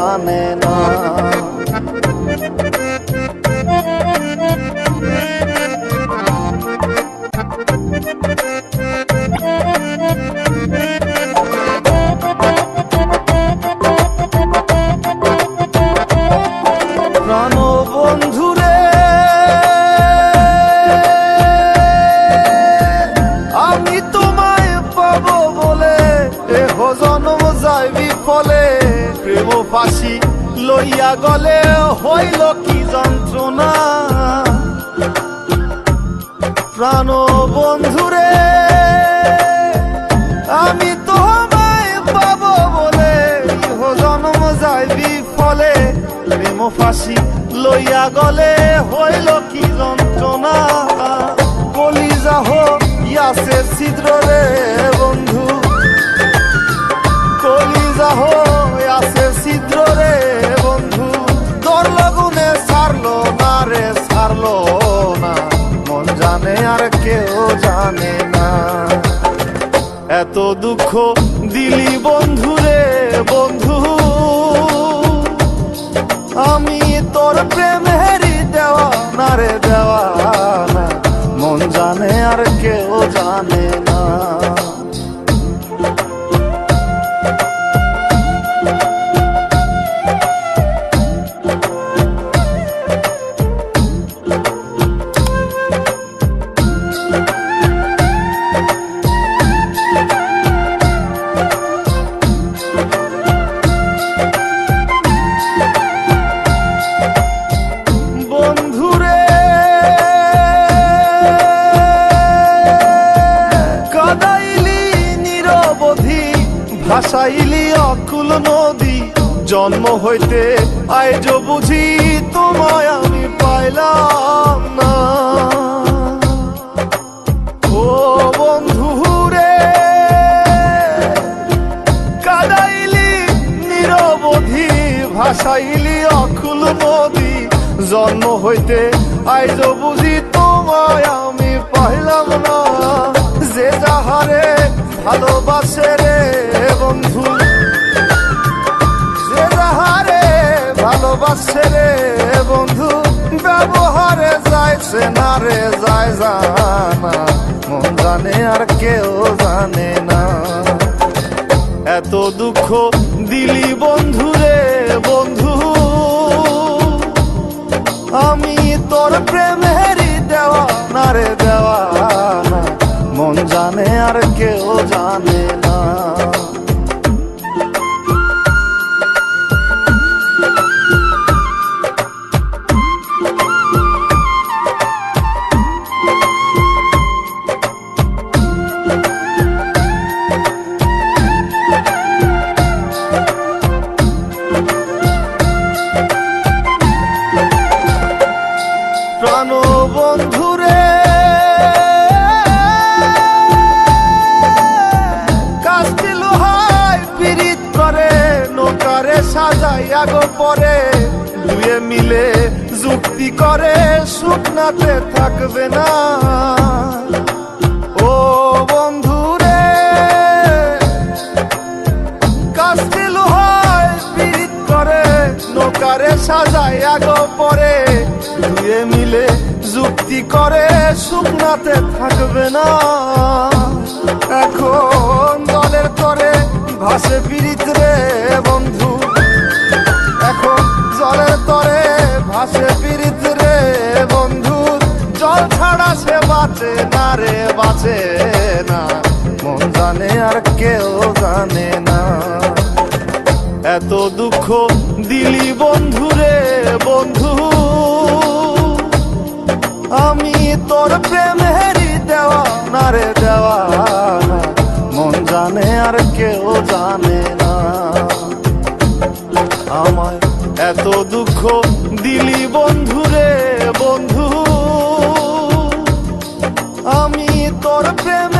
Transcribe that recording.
জানে না। ফাঁসি লইয়া গলে হইল কি যন্ত্রণা? প্রাণ বন্ধুরে, আমি তোমায় পাবো বলে ইহ জন্ম যায় বিফলে। প্রেম ফাঁসি লইয়া গলে হইল কি যন্ত্রণা? কলি যাহ ইয়াসে ছিদ্র জানে না। এত দুঃখ দিলি বন্ধুরে বন্ধু। আমি তোর প্রেমেরই ভাসাইলি অকুল নদী, জন্ম হইতে আইজ বুঝি তোমায় আমি পাইলাম না। ও বন্ধুরে কাদাইলি নিরবধি, ভাসাইলি অকুল নদী, জন্ম হইতে আইজ বুঝি তোমায় আমি পাইলাম না। যে যাহারে ভালোবাসে রে বন্ধু। যে যাহারে ভালোবাসে রে বন্ধু, ব্যবহারে যাইছে না রে, যায় জানা। মন জানে আর কেউ জানে না। এত দুঃখ গো পরে, দুয়ে মিলে যুক্তি করে শুকনাতে থাকবে না। ও বন্ধুরে কাস্তি লোহায় পিরিত করে, নৌকারে সাজাইয়া গো পরে, দুয়ে মিলে যুক্তি করে শুকনাতে থাকবে না। এখন দলের তরে ভাসে পিরিত দুঃখ দিলি বন্ধুরে, বন্ধু। আমি তোর প্রেমেরই দেওয়া না রে দেওয়া মন জানে আর কেউ জানে না। আমার এত দুঃখ দিলি বন্ধুরে, বন্ধু। আমি তোর প্রেমে